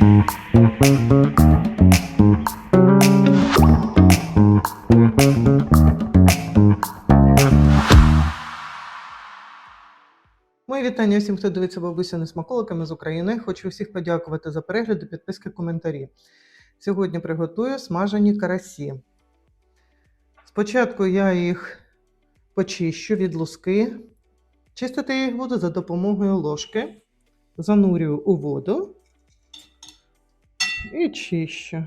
Мої вітання всім, хто дивиться бабусями смаколиками з України. Хочу всіх подякувати за перегляд, підписки, коментарі. Сьогодні приготую смажені карасі. Спочатку я їх почищу від луски. Чистити їх буду за допомогою ложки. Занурюю у воду і чищу.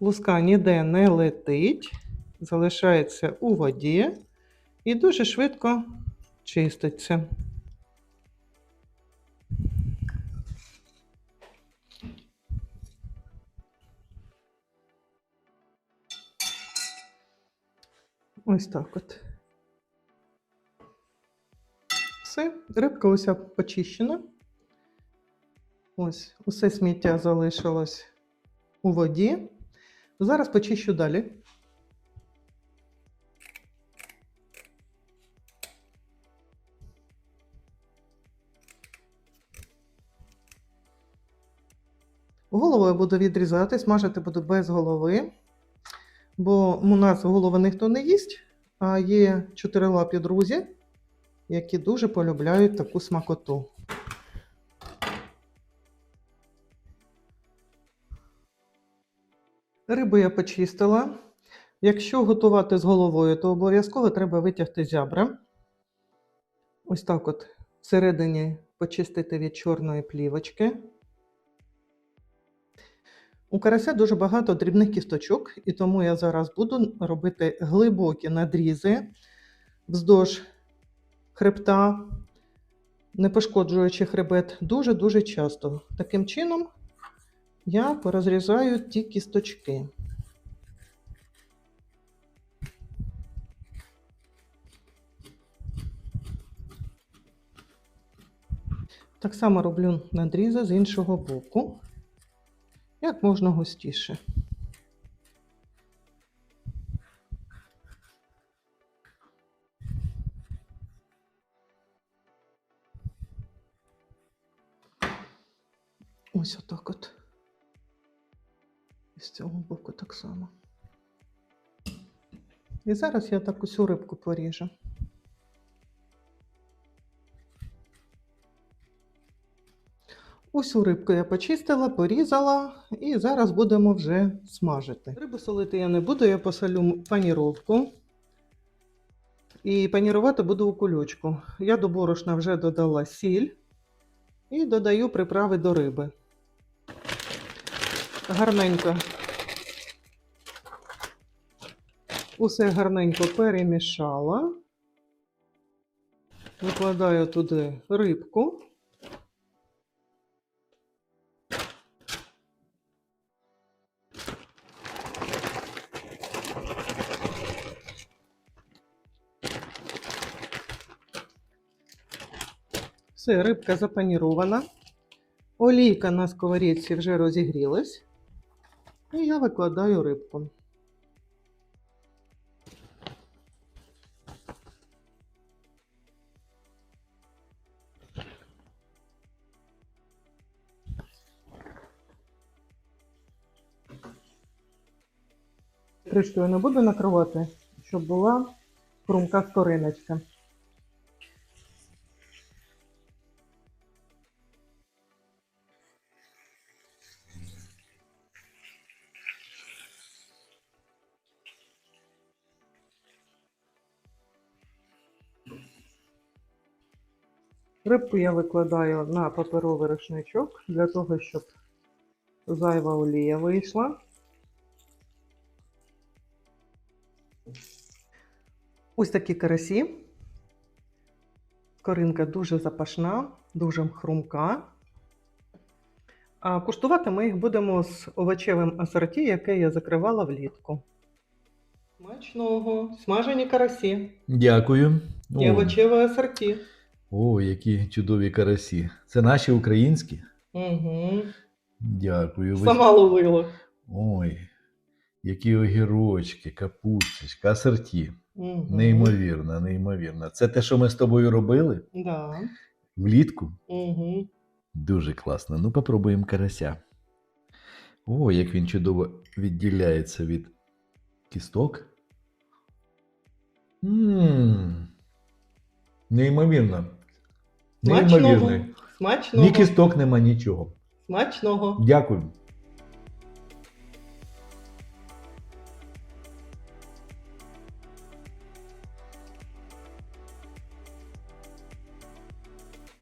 Луска ніде не летить, залишається у воді і дуже швидко чиститься. Ось так от. Все, рибка уся почищена. Ось, усе сміття залишилось у воді. Зараз почищу далі. Голову я буду відрізати, смажити буду без голови, бо у нас голови ніхто не їсть, а є чотирилапі друзі, які дуже полюбляють таку смакоту. Рибу я почистила. Якщо готувати з головою, то обов'язково треба витягти зябра. Ось так от всередині почистити від чорної плівочки. У карася дуже багато дрібних кісточок, і тому я зараз буду робити глибокі надрізи вздовж хребта, не пошкоджуючи хребет, дуже-дуже часто. Таким чином я порозрізаю ті кісточки. Так само роблю надрізи з іншого боку як можна густіше. Ось отак от. І з цього боку так само. І зараз я так усю рибку поріжу. Усю рибку я почистила, порізала і зараз будемо вже смажити. Рибу солити я не буду, я посолю паніровку. І панірувати буду у кульочку. Я до борошна вже додала сіль і додаю приправи до риби. Гарненько. Усе гарненько перемішала. Викладаю туди рибку. Все, рибка запанірована. Олійка на сковорідці вже розігрілась. І я викладаю рибку. Кришкою не буду накривати, щоб була хрумка скориночка. Рибку я викладаю на паперовий рушничок для того, щоб зайва олія вийшла. Ось такі карасі. Коринка дуже запашна, дуже хрумка. А куштувати ми їх будемо з овочевим асорті, яке я закривала влітку. Смачного, смажені карасі Дякую. і овочеве асорті. О, які чудові карасі. Це наші українські. Угу. Дякую. Сама ловила. Ой, які огірочки, капусточка, асорті. Угу. Неймовірно, неймовірно. Це те, що ми з тобою робили Да. влітку. Угу. Дуже класно. Ну, попробуємо карася. О, як він чудово відділяється від кісток. Ммм. Неймовірно. Смачного. Неймовірно. Смачного. Ні кісток нема, нічого. Смачного. Дякую.